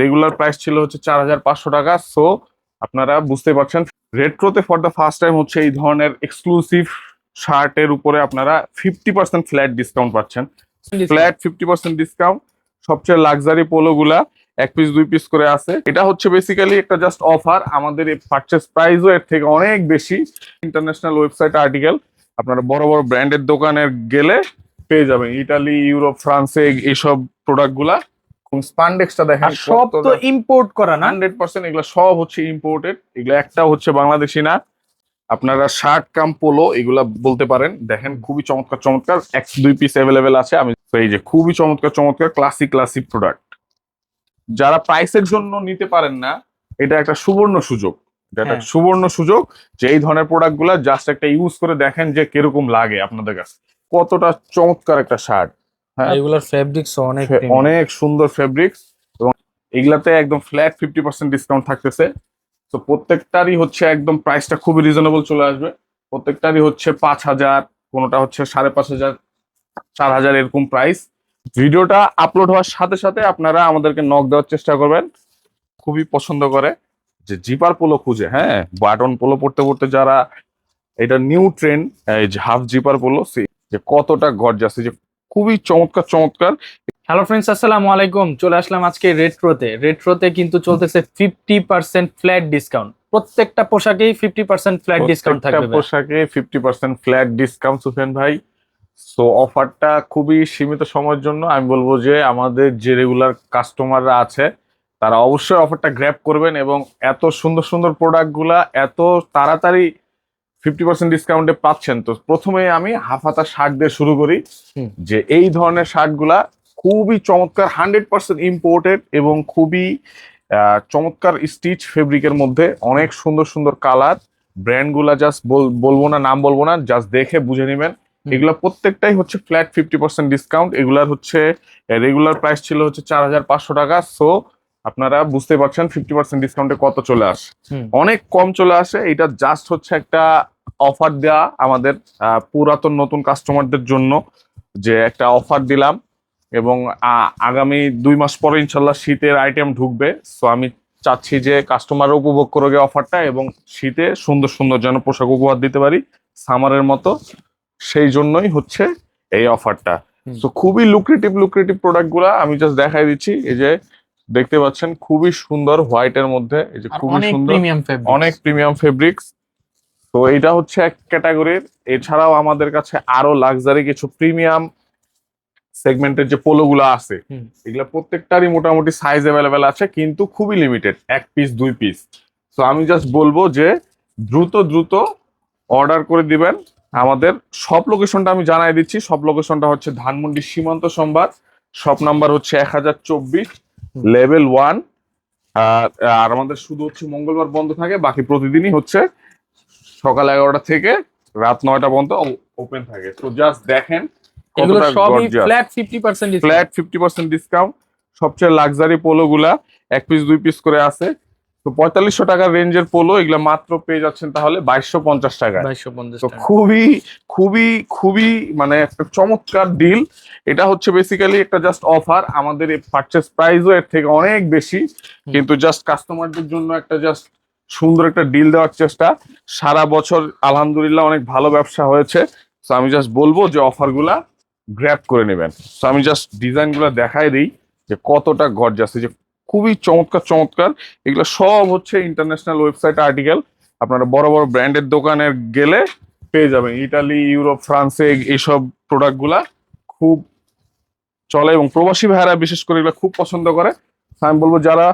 Regular price ছিল হচ্ছে চার হাজার পাঁচশো টাকা। সো আপনারা বুঝতে পারছেন রেট্রোতে ফর দ্য ফার্স্ট টাইম হচ্ছে এই ধরনের এক্সক্লুসিভ শার্টের উপরে আপনারা ফিফটি পার্সেন্ট ফ্ল্যাট ডিসকাউন্ট পাচ্ছেন। ফ্ল্যাট ফিফটি পার্সেন্ট ডিসকাউন্ট সবচেয়ে লাক্সারি পোলো গুলা এক পিস দুই পিস করে আছে। এটা হচ্ছে বেসিক্যালি একটা জাস্ট অফার আমাদের এই পারচেস প্রাইসও এর থেকে অনেক বেশি। ইন্টারন্যাশনাল ওয়েবসাইট আর্টিকেল আপনারা বড় বড় ব্র্যান্ডের দোকানে গেলে পেয়ে যাবেন। ইটালি ইউরোপ ফ্রান্সে এইসব প্রোডাক্ট গুলা স্পান্ডেক্সটা দেখেন সব তো ইম্পোর্ট করা না? হান্ড্রেড পার্সেন্ট এগুলো সব হচ্ছে ইম্পোর্টেড এগুলো একটা হচ্ছে বাংলাদেশি না। আপনারা শার্ট কাম পোলো এগুলা বলতে পারেন। দেখেন খুবই চমৎকার চমৎকার এক দুই পিস অ্যাভেলেবেল আছে। আমি এই যে খুবই চমৎকার চমৎকার ক্লাসিক ক্লাসিক প্রোডাক্ট যারা প্রাইসের জন্য নিতে পারেন না এটা একটা সুবর্ণ সুযোগ। এটা একটা হ্যাঁ। সুবর্ণ সুযোগ যে এই ধরনের প্রোডাক্টগুলা জাস্ট একটা ইউজ করে দেখেন যে কীরকম লাগে আপনাদের কাছে। কতটা চমৎকার একটা শার্ট এগুলোর ফেব্রিক্স অনেক। অনেক সুন্দর ফেব্রিক্স এবং এগুলাতে একদম ফ্ল্যাট ফিফটি পার্সেন্ট ডিসকাউন্ট থাকতেছে। তো প্রত্যেকটারই হচ্ছে একদম প্রাইসটা খুবই রিজনেবল চলে আসবে। প্রত্যেকটারই হচ্ছে পাঁচ হাজার কোনোটা হচ্ছে সাড়ে পাঁচ হাজার চার হাজার এরকম প্রাইস ভিডিওটা আপলোড হওয়ার সাথে সাথে আপনারা আমাদেরকে নক দেওয়ার চেষ্টা করবেন। খুবই পছন্দ করে। যে জিপার পোলো খুঁজে হ্যাঁ বাটন পোলো পড়তে পড়তে যারা এটা নিউ ট্রেন্ড এই যে হাফ জিপার পোলো যে কতটা গর্জাস যে খুবই চমৎকার চমৎকার। হ্যালো ফ্রেন্ডস আসসালামু আলাইকুম। চলে আসলাম আজকে রেট্রোতে রেট্রোতে কিন্তু চলতেছে ফিফটি পার্সেন্ট ফ্ল্যাট ডিসকাউন্ট প্রত্যেকটা পোশাকেই ফিফটি পার্সেন্ট ফ্ল্যাট ডিসকাউন্ট প্রত্যেকটা থাকবে পোশাকে fifty percent flat discount Sufen ভাই। সো অফারটা খুবই সীমিত সময়ের জন্য। আমি বলব যে আমাদের যে রেগুলার কাস্টমাররা আছে তারা অবশ্যই অফারটা গ্র্যাব করবেন এবং এত সুন্দর সুন্দর প্রোডাক্টগুলা এত তাড়াতাড়ি ফিফটি পার্সেন্ট ডিসকাউন্টে পাচ্ছেন। তো প্রথমে আমি হাফ হাতা শার্ট দিয়ে শুরু করি যে এই ধরনের শার্টগুলা খুবই চমৎকার হান্ড্রেড পার্সেন্ট ইম্পোর্টেড এবং খুবই চমৎকার স্টিচ ফেব্রিকের মধ্যে অনেক সুন্দর সুন্দর কালার ব্র্যান্ডগুলা জাস্ট বলব না নাম বলব না জাস্ট দেখে বুঝে নেবেন। এগুলো প্রত্যেকটাই হচ্ছে ফ্ল্যাট ফিফটি পার্সেন্ট ডিসকাউন্ট এগুলার হচ্ছে রেগুলার প্রাইস ছিল হচ্ছে চার হাজার পাঁচশো টাকা। সো আপনারা বুঝতে পারছেন ফিফটি পার্সেন্ট ডিসকাউন্টে কত চলে আসে। অনেক কম চলে আসে। এটা জাস্ট হচ্ছে একটা অফার দেওয়া আমাদের পুরাতন নতুন কাস্টমারদের জন্য যে একটা অফার দিলাম এবং আগামী দুই মাস পরে ইনশাল্লাহ শীতের আইটেম ঢুকবে। সো আমি চাচ্ছি যে কাস্টমার উপভোগ করবে অফারটা এবং শীতে সুন্দর সুন্দর যেন পোশাক উপহার দিতে পারি সামারের মতো। সেই জন্যই হচ্ছে এই অফারটা তো খুবই লুক্রেটিভ লুক্রেটিভ প্রোডাক্টগুলা আমি জাস্ট দেখাই দিচ্ছি। এই যে দেখতে পাচ্ছেন খুবই সুন্দর হোয়াইটের মধ্যে এই যে খুবই সুন্দর অনেক প্রিমিয়াম ফেব্রিক্স তো এটা হচ্ছে এক ক্যাটাগরির। এছাড়াও আমাদের কাছে আরও লাক্সারি কিছু প্রিমিয়াম সেগমেন্টের যে পোলোগুলো আছে এগুলো প্রত্যেকটারই মোটামুটি সাইজ অ্যাভেলেবেল আছে কিন্তু খুবই লিমিটেড এক পিস দুই পিস তো আমি জাস্ট বলব যে দ্রুত দ্রুত অর্ডার করে দিবেন। আমাদের সব লোকেশনটা আমি জানাই দিচ্ছি। সব লোকেশনটা হচ্ছে ধানমন্ডি সীমান্ত সম্বাদ সব নাম্বার হচ্ছে এক হাজার চব্বিশ লেভেল ওয়ান আর আমাদের শুধু হচ্ছে মঙ্গলবার বন্ধ থাকে বাকি প্রতিদিনই হচ্ছে সকাল এগারোটা থেকে রাত নয়টা পর্যন্ত ওপেন থাকে। তো জাস্ট দেখেন। ফ্ল্যাট ফিফটি পার্সেন্ট ডিসকাউন্ট সবচেয়ে লাক্সারি পোলো গুলা এক পিস দুই পিস করে আছে। তো পঁয়তাল্লিশশো টাকার রেঞ্জের পোলো এগুলা মাত্র পেয়ে যাচ্ছেন তাহলে বাইশশো পঞ্চাশ টাকা। তো খুবই খুবই খুবই মানে একটা চমৎকার ডিল এটা হচ্ছে বেসিক্যালি একটা জাস্ট অফার আমাদের পারচেস প্রাইসও এর থেকে অনেক বেশি। কিন্তু জাস্ট কাস্টমারদের জন্য একটা জাস্ট সুন্দর একটা ডিল দেওয়ার চেষ্টা। সারা বছর আলহামদুলিল্লাহ অনেক ভালো ব্যবসা হয়েছে। তো আমি জাস্ট বলব যে অফারগুলা গ্র্যাপ করে নেবেন। তো আমি জাস্ট ডিজাইনগুলো দেখাই দিই যে কতটা গর্জাস যে খুবই চমৎকার চমৎকার। এগুলো সব হচ্ছে ইন্টারন্যাশনাল ওয়েবসাইট আর্টিকেল আপনারা বড় বড় ব্র্যান্ডের দোকানে গেলে পেয়ে যাবেন। ইটালি ইউরোপ, ফ্রান্সে এইসব প্রোডাক্টগুলা খুব চলে এবং প্রবাসী ভাইয়েরা বিশেষ করে এগুলো খুব পছন্দ করে। আমি বলব যারা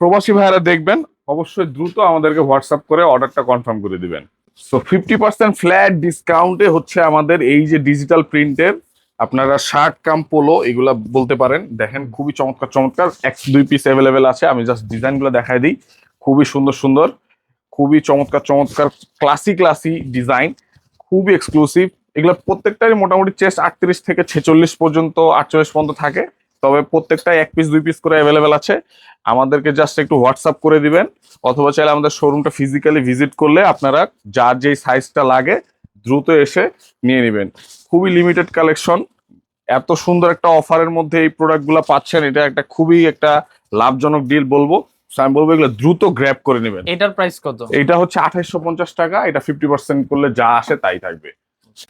প্রবাসী ভাইয়েরা দেখবেন অবশ্যই দ্রুত আমাদেরকে হোয়াটসঅ্যাপ করে অর্ডারটা কনফার্ম করে দিবেন। সো ফিফটি পার্সেন্ট ফ্ল্যাট ডিসকাউন্টে হচ্ছে আমাদের এই যে ডিজিটাল প্রিন্টের আপনারা শার্ট কাম পোলো এগুলা বলতে পারেন। দেখেন, খুবই চমৎকার চমৎকার। এক, দুই পিস অ্যাভেলেবেল আছে। আমি জাস্ট ডিজাইনগুলো দেখাই দিই। খুবই সুন্দর সুন্দর। খুবই চমৎকার চমৎকার ক্লাসি ক্লাসি ডিজাইন খুবই এক্সক্লুসিভ এগুলো প্রত্যেকটারই মোটামুটি চেস্ট আটত্রিশ থেকে ছেচল্লিশ পর্যন্ত, আটচল্লিশ পর্যন্ত থাকে। তবে প্রত্যেকটা এক পিস দুই পিস করে অ্যাভেলেবেল আছে। আমাদেরকে জাস্ট একটু হোয়াটসঅ্যাপ করে দিবেন অথবা চাইলে আমাদের শোরুমটা ফিজিক্যালি ভিজিট করলে আপনারা যার যেই সাইজটা লাগে দ্রুত এসে নিয়ে নেবেন। খুবই লিমিটেড কালেকশন এত সুন্দর একটা অফারের মধ্যে এই প্রোডাক্টগুলো পাচ্ছেন এটা একটা খুবই একটা লাভজনক ডিল বলব। আমি বলব এগুলো দ্রুত গ্র্যাব করে নেবেন। এটার প্রাইস কত? এটা হচ্ছে আঠাইশশো পঞ্চাশ টাকা এটা ফিফটি পার্সেন্ট করলে যা আসে তাই থাকবে।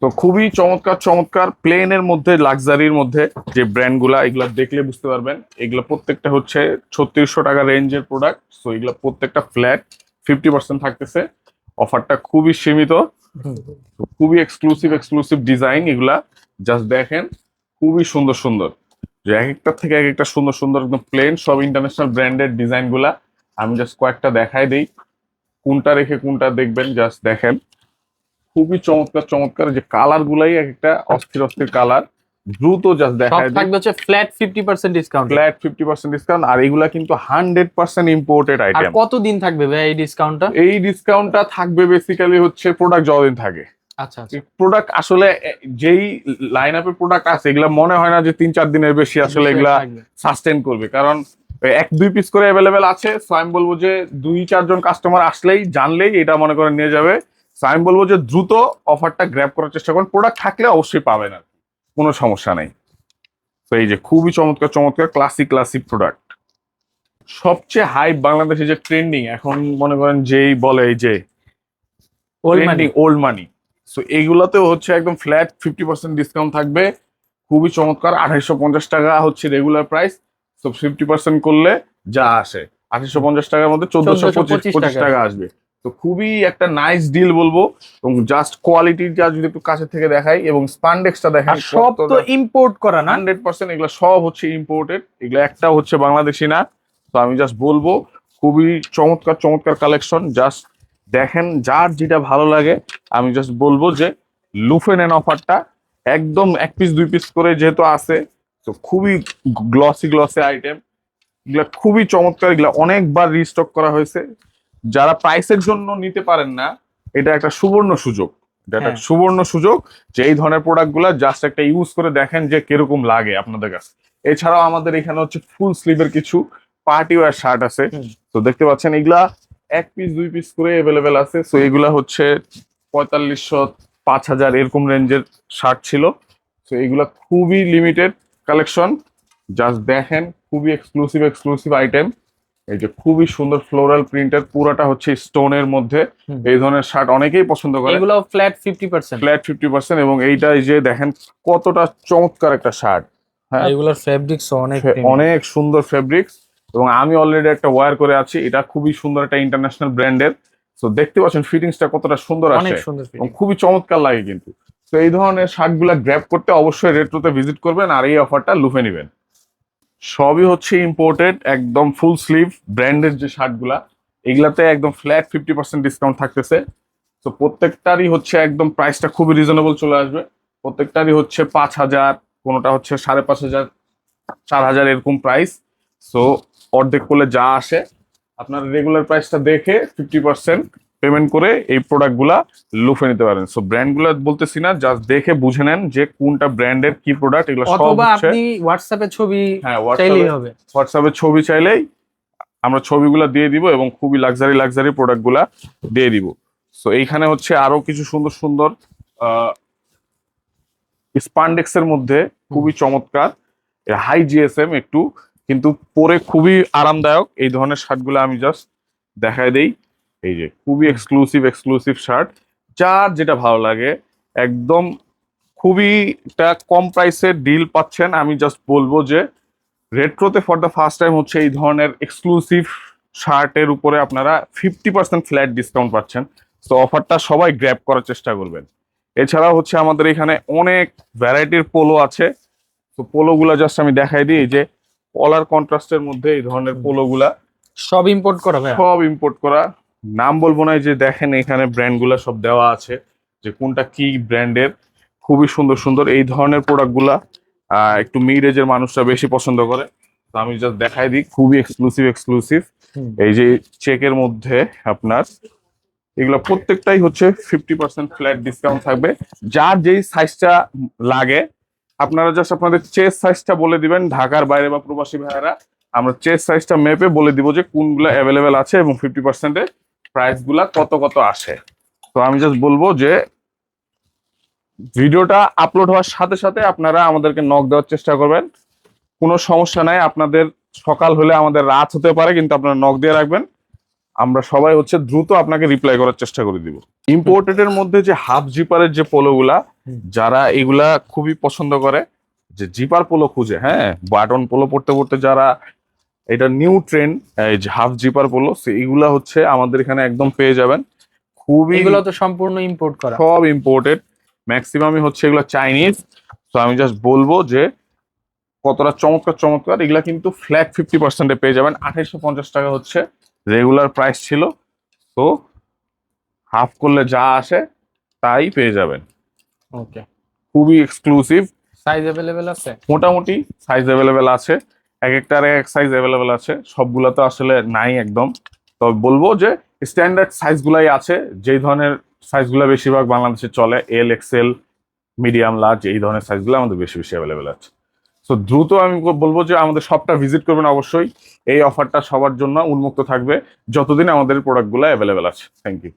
তো খুবই চমৎকার চমৎকার প্লেনের মধ্যে লাক্সারির মধ্যে যে ব্র্যান্ডগুলা এগুলা দেখলে বুঝতে পারবেন। এগুলো প্রত্যেকটা হচ্ছে ছত্রিশশো টাকা রেঞ্জের প্রোডাক্ট তো এগুলো প্রত্যেকটা ফ্ল্যাট ফিফটি পার্সেন্ট থাকতেছে। অফারটা খুবই সীমিত। খুবই এক্সক্লুসিভ এক্সক্লুসিভ ডিজাইন এগুলা। জাস্ট দেখেন খুবই সুন্দর সুন্দর। যে এক একটা থেকে এক একটা সুন্দর সুন্দর একদম প্লেন সব ইন্টারন্যাশনাল ব্র্যান্ডের ডিজাইনগুলা। আমি জাস্ট কয়েকটা দেখাই দিই। কোনটা রেখে কোনটা দেখবেন জাস্ট দেখেন। খুবই চমৎকার চমৎকার। যে কালার গুলাই একটা অস্থির অস্থির কালার দ্রুত জাস্ট দেখায় থাকবে হচ্ছে flat fifty percent discount flat fifty percent discount আর এগুলা কিন্তু হান্ড্রেড পার্সেন্ট ইম্পোর্টেড আর আইটেম কত দিন থাকবে ভাই এই ডিসকাউন্টটা এই ডিসকাউন্টটা থাকবে বেসিক্যালি হচ্ছে প্রোডাক্ট যতদিন থাকে। আচ্ছা আচ্ছা। প্রোডাক্ট আসলে যেই লাইন আপের প্রোডাক্ট আছে এগুলা মনে হয় না যে তিন চার দিনের বেশি আসলে এগুলা। সাস্টেন করবে। কারণ এক দুই পিস করে অ্যাভেলেবেল আছে। সো আমি বলব যে দুই চারজন কাস্টমার আসলেই জানলেই এটা মনে করে নিয়ে যাবে। সো আমি বলব যে দ্রুত অফারটা গ্র্যাব করার চেষ্টা করুন। প্রোডাক্ট থাকলে অবশ্যই পাবেন আর। কোনো সমস্যা নেই। তো এই যে খুবই চমৎকার চমৎকার ক্লাসিক ক্লাসিক প্রোডাক্ট সবচেয়ে হাই বাংলাদেশে যে ট্রেন্ডিং এখন মনে করেন যেই বলে এই যে Old money। Old money so এইগুলোতেও হচ্ছে একদম ফ্ল্যাট ফিফটি পার্সেন্ট ডিসকাউন্ট থাকবে। খুবই চমৎকার আঠাইশো পঞ্চাশ টাকা হচ্ছে রেগুলার প্রাইস তো ফিফটি পার্সেন্ট করলে যা আসে আঠাইশো পঞ্চাশ টাকার মধ্যে চোদ্দশো 1425 পঁচিশ। টাকা আসবে। তো খুবই একটা নাইস ডিল বলব। এবং জাস্ট কোয়ালিটিটা যদি একটু কাছে থেকে দেখাই এবং স্পান্ডেক্সটা দেখাই আর সব তো ইম্পোর্ট করা না? হান্ড্রেড পার্সেন্ট এগুলো সব হচ্ছে ইম্পোর্টেড এগুলো একটা হচ্ছে বাংলাদেশি না। তো আমি জাস্ট বলব খুবই চমৎকার চমৎকার কালেকশন জাস্ট দেখেন যার যেটা ভালো লাগে আমি জাস্ট বলব যে লুফেন নেন অফারটা একদম এক পিস দুই পিস করে যেহেতু আছে তো খুবই গ্লসি গ্লসি আইটেম এগুলা খুবই চমৎকার এগুলা অনেকবার রিস্টক করা হয়েছে। যারা প্রাইসের জন্য নিতে পারেন না এটা একটা সুবর্ণ সুযোগ। এটা একটা হ্যাঁ। সুবর্ণ সুযোগ যে এই ধরনের প্রোডাক্টগুলা জাস্ট একটা ইউজ করে দেখেন যে কীরকম লাগে আপনাদের কাছে। এছাড়াও আমাদের এখানে হচ্ছে ফুল স্লিভের কিছু পার্টি ওয়ার শার্ট আছে। তো দেখতে পাচ্ছেন এগুলা এক পিস দুই পিস করে অ্যাভেলেবেল আছে। সো এগুলা হচ্ছে পঁয়তাল্লিশশো পাঁচ হাজার এরকম রেঞ্জের শার্ট ছিল। তো এগুলা খুবই লিমিটেড কালেকশন জাস্ট দেখেন খুবই এক্সক্লুসিভ এক্সক্লুসিভ আইটেম এই যে খুবই সুন্দর ফ্লোরাল প্রিন্টের পুরোটা হচ্ছে স্টোনের মধ্যে। এই ধরনের শার্ট অনেকেই পছন্দ করে। এগুলো flat fifty percent flat fifty percent এবং এইটা এই যে দেখেন কতটা চমৎকার একটা শার্ট হ্যাঁ। এগুলোর ফেব্রিক্স অনেক অনেক সুন্দর ফেব্রিক্স এবং আমি অলরেডি একটা ওয়্যার করে আছি। এটা খুবই সুন্দর একটা ইন্টারন্যাশনাল ব্র্যান্ডের তো দেখতে পাচ্ছেন ফিটিংসটা কতটা সুন্দর অনেক আসে। সুন্দর এবং খুবই চমৎকার লাগে কিন্তু। তো এই ধরনের শার্টগুলা গ্র্যাব করতে অবশ্যই রেট্রোতে ভিজিট করবেন আর এই অফারটা লুফে নেবেন। সবই হচ্ছে ইম্পোর্টেড একদম ফুল স্লিভ ব্র্যান্ডের যে শার্টগুলা, এগুলাতে একদম ফ্ল্যাট ফিফটি পার্সেন্ট ডিসকাউন্ট থাকতেছে। তো প্রত্যেকটারই হচ্ছে একদম প্রাইসটা খুবই রিজনেবল চলে আসবে। প্রত্যেকটারই হচ্ছে পাঁচ হাজার, কোনোটা হচ্ছে সাড়ে পাঁচ হাজার, চার হাজার এরকম প্রাইস সো অর্ধেক করলে যা আসে, আপনার রেগুলার প্রাইসটা দেখে ফিফটি পার্সেন্ট পেমেন্ট করে এই প্রোডাক্টগুলা লুফে নিতে পারেন। সো ব্র্যান্ডগুলো বলতেছি না জাস্ট দেখে বুঝে নেন যে কোনটা ব্র্যান্ডের কি প্রোডাক্ট এগুলো সব অথবা আপনি হোয়াটসঅ্যাপে ছবি হ্যাঁ হবে। হোয়াটসঅ্যাপে ছবি চাইলেই আমরা ছবিগুলো দিয়ে দিব এবং খুবই লাক্সারি লাক্সারি প্রোডাক্টগুলা দিয়ে দিব। সো এইখানে হচ্ছে আরও কিছু সুন্দর সুন্দর স্পান্ডেক্স এর মধ্যে খুবই চমৎকার। হাই জিএসএম একটু কিন্তু পরে খুবই আরামদায়ক। এই ধরনের শার্টগুলো আমি জাস্ট দেখায় দেই। এই যে খুবই এক্সক্লুসিভ এক্সক্লুসিভ শার্ট যার যেটা ভালো লাগে একদম খুবই একটা কম প্রাইসের ডিল পাচ্ছেন। আমি জাস্ট বলব যে রেট্রোতে ফর দ্য ফার্স্ট টাইম হচ্ছে এই ধরনের এক্সক্লুসিভ শার্টের উপরে আপনারা ফিফটি পার্সেন্ট ফ্ল্যাট ডিসকাউন্ট পাচ্ছেন। তো অফারটা সবাই গ্র্যাপ করার চেষ্টা করবেন। এছাড়াও হচ্ছে আমাদের এখানে অনেক ভ্যারাইটির পোলো আছে। তো পোলোগুলা জাস্ট আমি দেখাই দিই যে কলার কন্ট্রাস্টের মধ্যে এই ধরনের পোলোগুলা সব ইম্পোর্ট করা সব ইম্পোর্ট করা। নাম বলব না যে দেখেন এখানে ব্র্যান্ডগুলো সব দেওয়া আছে যে কোনটা কি ব্র্যান্ডের খুবই সুন্দর সুন্দর এই ধরনের প্রোডাক্টগুলা একটু মিড এজের মানুষরা বেশি পছন্দ করে। তো আমি জাস্ট দেখাই দিই খুবই এক্সক্লুসিভ এক্সক্লুসিভ এই যে চেকের মধ্যে আপনার এগুলো প্রত্যেকটাই হচ্ছে ফিফটি পার্সেন্ট ফ্ল্যাট ডিসকাউন্ট থাকবে। যার যেই সাইজটা লাগে আপনারা জাস্ট আপনাদের চেস সাইজটা বলে দিবেন ঢাকার বাইরে বা প্রবাসী ভাইয়েরা আমরা চেস সাইজটা মেপে বলে দিব যে কোনগুলো অ্যাভেলেবেল আছে এবং ফিফটি পার্সেন্টে প্রাইসগুলা কত কত আসে। তো আমি জাস্ট বলব যে ভিডিওটা আপলোড হওয়ার সাথে সাথে আপনারা আমাদেরকে নক দেওয়ার চেষ্টা করবেন। কোনো সমস্যা নাই, আপনাদের সকাল হলে আমাদের রাত হতে পারে, কিন্তু আপনারা নক দিয়ে রাখবেন। আমরা সবাই হচ্ছে দ্রুত আপনাকে রিপ্লাই করার চেষ্টা করে দিব। ইম্পোর্টেড এর মধ্যে যে হাফ জিপারের যে পোলোগুলা যারা এগুলা খুবই পছন্দ করে, যে জিপার পোলো খুঁজে হ্যাঁ বাটন পোলো পড়তে পড়তে যারা এটা নিউ ট্রেন এই যে হাফ জিপার পোলো এইগুলা হচ্ছে আমাদের এখানে একদম পেয়ে যাবেন। খুবই এগুলো তো সম্পূর্ণ ইম্পোর্ট করা। সব ইম্পোর্টেড ম্যাক্সিমামই হচ্ছে এগুলো চাইনিজ তো আমি জাস্ট বলব যে কতটা চমৎকার চমৎকার। এগুলা কিন্তু ফ্ল্যাট ফিফটি পার্সেন্টে পেয়ে যাবেন। আঠাইশো পঞ্চাশ টাকা হচ্ছে রেগুলার প্রাইস ছিল। তো হাফ করলে যা আসে তাই পেয়ে যাবেন। ওকে খুবই এক্সক্লুসিভ সাইজ অ্যাভেলেবেল আছে? মোটামুটি সাইজ অ্যাভেলেবেল আছে। এক একটার এক সাইজ অ্যাভেলেবেল আছে। সবগুলো তো আসলে নাই একদম। তবে বলব যে স্ট্যান্ডার্ড সাইজগুলাই আছে। যেই ধরনের সাইজগুলো বেশিরভাগ বাংলাদেশে চলে এল এক্সেল মিডিয়াম লার্জ এই ধরনের সাইজগুলো আমাদের বেশি বেশি অ্যাভেলেবেল আছে। সো দ্রুত আমি বলব যে আমাদের শপটা ভিজিট করবেন অবশ্যই। এই অফারটা সবার জন্য উন্মুক্ত থাকবে। যতদিন আমাদের প্রোডাক্টগুলো অ্যাভেলেবেল আছে। Thank you